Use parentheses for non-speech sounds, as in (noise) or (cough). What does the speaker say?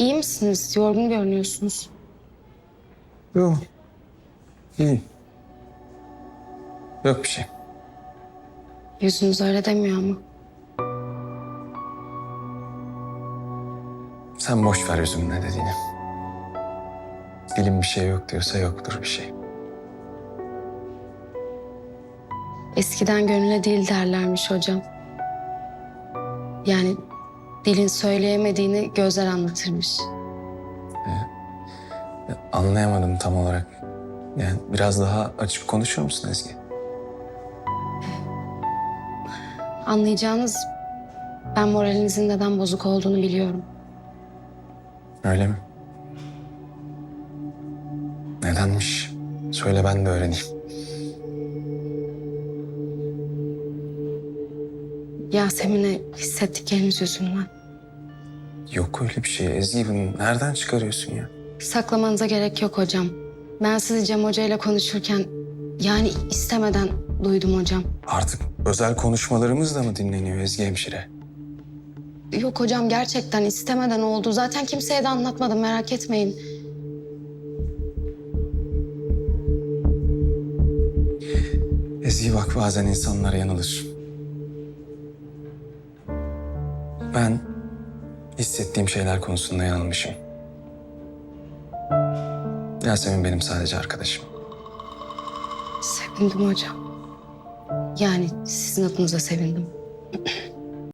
İyi misiniz? Yorgun görünüyorsunuz. Yok. İyi. Yok bir şey. Yüzünüz öyle demiyor ama. Sen boş ver yüzümün ne dediğini. Dilim bir şey yok diyorsa yoktur bir şey. Eskiden gönüle değil derlermiş hocam. Yani dilin söyleyemediğini gözler anlatırmış. Ya, Anlayamadım tam olarak. Yani biraz daha açık konuşur musun Ezgi? Anlayacağınız ben moralinizin neden bozuk olduğunu biliyorum. Öyle mi? Nedenmiş? Söyle ben de öğreneyim. Yasemin'e hissettikleriniz yüzünden. Yok öyle bir şey Ezgi bunu nereden çıkarıyorsun ya? Saklamanıza gerek yok hocam. Ben sizi Cem Hoca ile konuşurken yani istemeden duydum hocam. Artık özel konuşmalarımız da mı dinleniyor Ezgi hemşire? Yok hocam gerçekten istemeden oldu. Zaten kimseye de anlatmadım merak etmeyin. Ezgi bak bazen insanlar yanılır. Ben hissettiğim şeyler konusunda yanılmışım. Yasemin benim sadece arkadaşım. Sevindim hocam. Yani sizin adınıza sevindim. (clears throat)